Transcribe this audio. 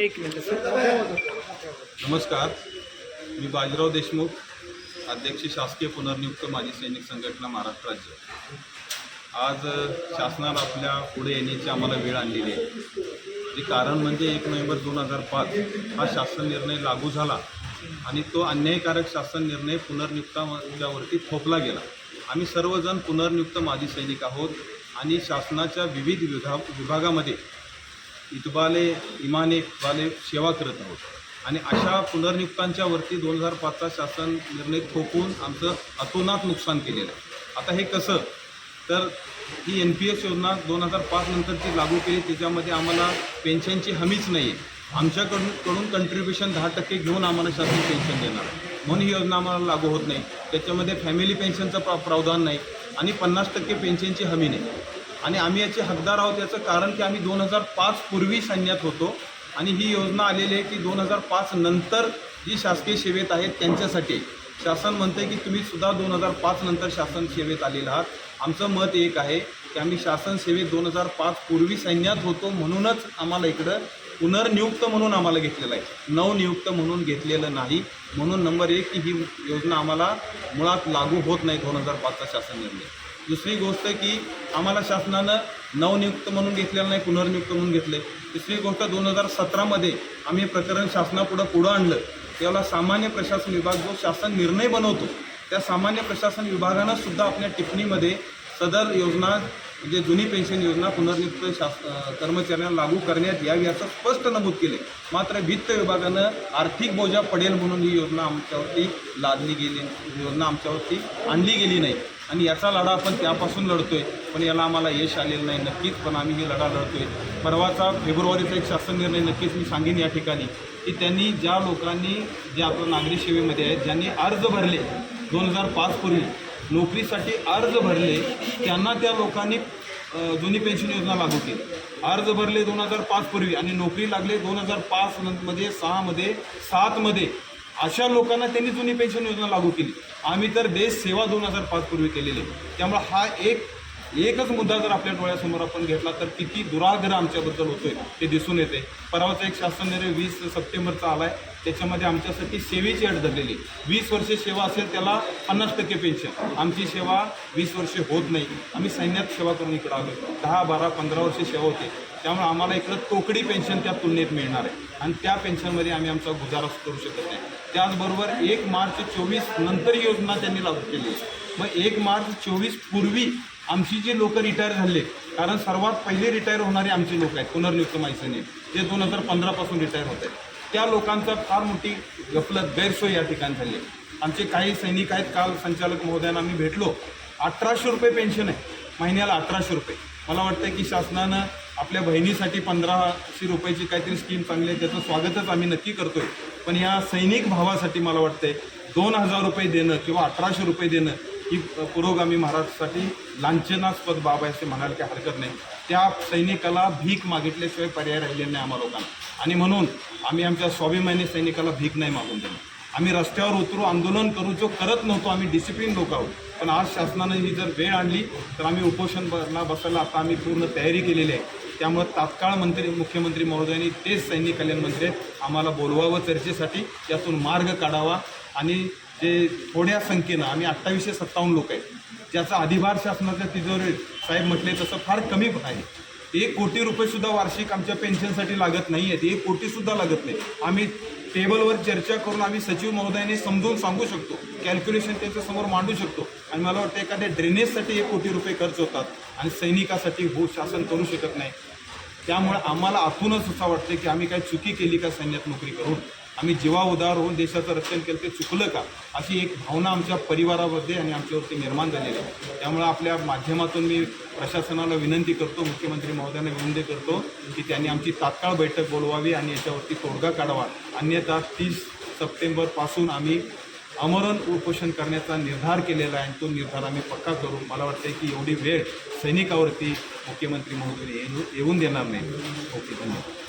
एक minute sir. नमस्कार. मी बाजीराव देशमुख अध्यक्ष शासकीय पुनर्नियुक्त माजी सैनिक संघटना महाराष्ट्र राज्य. आज शासनाला आपल्या पुढे येण्याची आम्हाला वेळ आणलेली आहे. ते कारण म्हणजे एक नोव्हेंबर दोन हजार पाच हा शासन निर्णय लागू झाला आणि तो अन्यायकारक शासन निर्णय पुनर्नियुक्तावरती थोपला गेला. आम्ही सर्वजण पुनर्नियुक्त माजी सैनिक आहोत आणि शासनाच्या विविध विभा विभागामध्ये इतबाले इमाने इतबाले सेवा करत आहोत. आणि अशा पुनर्नियुक्तांच्या वरती दोन हजार पाचचा शासन निर्णय थोपवून आमचं अतोनात नुकसान केलेलं आहे. आता हे कसं? तर ही एन पी एस योजना दोन हजार पाच नंतरची लागू केली त्याच्यामध्ये आम्हाला पेन्शनची हमीच नाही आहे आमच्याकडून कडून कंट्रीब्युशन दहा टक्के घेऊन आम्हाला शासन पेन्शन देणार म्हणून ही योजना आम्हाला लागू होत नाही. त्याच्यामध्ये फॅमिली पेन्शनचं प्रा प्रावधान नाही आणि पन्नास टक्के पेन्शनची हमी नाही. आणि आम्ही याचे हकदार आहोत याचं कारण की आम्ही दोन हजार पाच पूर्वी सैन्यात होतो. आणि ही योजना आलेली आहे की दोन हजार पाच नंतर जी शासकीय सेवेत आहेत त्यांच्यासाठी. शासन म्हणते की तुम्ही सुद्धा दोन हजार पाच नंतर शासन सेवेत आलेला आहात. आमचं मत एक आहे की आम्ही शासन सेवेत दोन हजार पाच पूर्वी सैन्यात होतो म्हणूनच आम्हाला इकडं पुनर्नियुक्त म्हणून आम्हाला घेतलेलं आहे. नवनियुक्त म्हणून घेतलेलं नाही. म्हणून नंबर एक की ही योजना आम्हाला मुळात लागू होत नाही दोन हजार पाचचा शासन निर्णय. दुसरी गोष्ट की आम्हाला शासनानं नवनियुक्त म्हणून घेतलेलं नाही पुनर्नियुक्त म्हणून घेतले दुसरी गोष्ट दोन हजार सतरामध्ये आम्ही प्रकरण शासनापुढं पुढं आणलं. त्यावेळेला सामान्य प्रशासन विभाग जो शासन निर्णय बनवतो त्या सामान्य प्रशासन विभागानं सुद्धा आपल्या टिप्पणीमध्ये सदर योजना म्हणजे जुनी पेन्शन योजना पुनर्नियुक्त शास कर्मचाऱ्यांना लागू करण्यात यावी असं स्पष्ट नमूद केले मात्र वित्त विभागानं आर्थिक बोजा पडेल म्हणून ही योजना आमच्यावरती लादली गेली योजना आमच्यावरती आणली गेली नाही. आणि याचा लढा आपण त्यापासून लढतोय पण याला आम्हाला यश आलेलं नाही नक्कीच पण आम्ही ही लढा लढतोय. परवाचा फेब्रुवारीचा एक शासन निर्णय नक्कीच मी सांगेन या ठिकाणी की त्यांनी ज्या लोकांनी जे आपलं नागरी सेवेमध्ये आहेत ज्यांनी अर्ज भरले दोन हजार पाच पूर्वी नोकरीसाठी अर्ज भरले त्यांना त्या लोकांनी जुनी पेन्शन योजना लागू केली. अर्ज भरले दोन हजार पाचपूर्वी आणि नोकरी लागले दोन हजार पाचमध्ये सहामध्ये सातमध्ये अशा लोकांना त्यांनी जुनी पेन्शन योजना लागू केली. आम्ही तर देश सेवा दोन हजार पाचपूर्वी केलेली आहे. त्यामुळे हा एक एकच मुद्दा जर आपल्या डोळ्यासमोर आपण घेतला तर किती दुराग्रह आमच्याबद्दल होतोय ते दिसून येते. परवाचा एक शासन निर्णय वीस सप्टेंबरचा आलाय. त्याच्यामध्ये आमच्यासाठी सेवेची अट धरलेली वीस वर्षे सेवा असेल त्याला पन्नास टक्के पेन्शन आमची सेवा वीस वर्षे होत नाही. आम्ही सैन्यात सेवा करून इकडं आलो दहा बारा पंधरा वर्षे सेवा होते. त्यामुळे आम्हाला इकडं तोकडी पेन्शन त्या तुलनेत मिळणार आहे. आणि त्या पेन्शनमध्ये आम्ही आमचा गुजारा करू शकत नाही. त्याचबरोबर एक मार्च चोवीस नंतर योजना त्यांनी लागू केली मग एक मार्च चोवीस पूर्वी आमची जी लोक रिटायर झाले कारण सर्वात पहिले रिटायर होणारे आमचे लोक आहेत पुनर्नियुक्त माहिती जे दोन हजार पंधरापासून रिटायर होत. आहेत त्या लोकांचा फार मोठी गफलत गैरसोय या ठिकाणी झाली. आहे. आमचे काही सैनिक आहेत काल संचालक महोदयांना आम्ही भेटलो. अठराशे रुपये पेन्शन आहे. महिन्याला अठराशे रुपये. मला वाटतं की शासनानं आपल्या बहिणीसाठी पंधराशे रुपयाची काहीतरी स्कीम चांगली आहे त्याचं स्वागतच आम्ही नक्की करतोय. पण या सैनिक भावासाठी मला वाटतंय दोन हजार रुपये देणं किंवा अठराशे रुपये देणं ही पुरोगामी महाराजसाठी लांछनास्पद बाब आहे असे म्हणायला काही हरकत नाही. त्या सैनिकाला भीक मागितल्याशिवाय पर्याय राहिले नाही आम्हा लोकांना. आणि म्हणून आम्ही आमच्या स्वाभिमानी सैनिकाला भीक नाही मागून देणार. आम्ही रस्त्यावर उतरू आंदोलन करू जो करत नव्हतो आम्ही डिसिप्लिन लोक आहोत पण आज शासनानं ही जर वेळ आणली तर आम्ही उपोषणला बसायला आता आम्ही पूर्ण तयारी केलेली आहे. त्यामुळं तात्काळ मंत्री मुख्यमंत्री महोदयांनी तेच सैनिक कल्याण मंत्री आम्हाला बोलवावं चर्चेसाठी यातून मार्ग काढावा आणि जे थोड्या संख्येनं आम्ही अठ्ठावीसशे सत्तावन्न लोक आहेत. ज्याचा अधिभार शासनाच्या तिजोरी साहेब म्हटले तसं फार कमी आहे. एक कोटी रुपयेसुद्धा वार्षिक आमच्या पेन्शनसाठी लागत नाही आहेत. एक कोटीसुद्धा लागत नाही. आम्ही टेबलवर चर्चा करून आम्ही सचिव महोदयाने समजून सांगू शकतो. कॅल्क्युलेशन त्याच्यासमोर मांडू शकतो. आणि मला वाटतं एखाद्या ड्रेनेजसाठी एक कोटी रुपये खर्च होतात आणि सैनिकासाठी हो शासन करू शकत नाही. त्यामुळे आम्हाला आतूनच असं वाटतं की आम्ही काय चुकी केली का सैन्यात नोकरी करून? आम्ही जीवा उदार होऊन देशाचं रक्षण केलं ते चुकलं का? अशी एक भावना आमच्या परिवारामध्ये आणि आमच्यावरती निर्माण झालेली आहे. त्यामुळे आपल्या माध्यमातून मी प्रशासनाला विनंती करतो मुख्यमंत्री महोदयांना विनंती करतो की त्यांनी आमची तात्काळ बैठक बोलवावी आणि याच्यावरती तोडगा काढावा. अन्यथा तीस सप्टेंबरपासून आम्ही अमरण उपोषण करण्याचा निर्धार केलेला आहे आणि तो निर्धार आम्ही पक्का करू. मला वाटतं की एवढी वेळ सैनिकावरती मुख्यमंत्री महोदय येऊन देणार नाही. ओके धन्यवाद.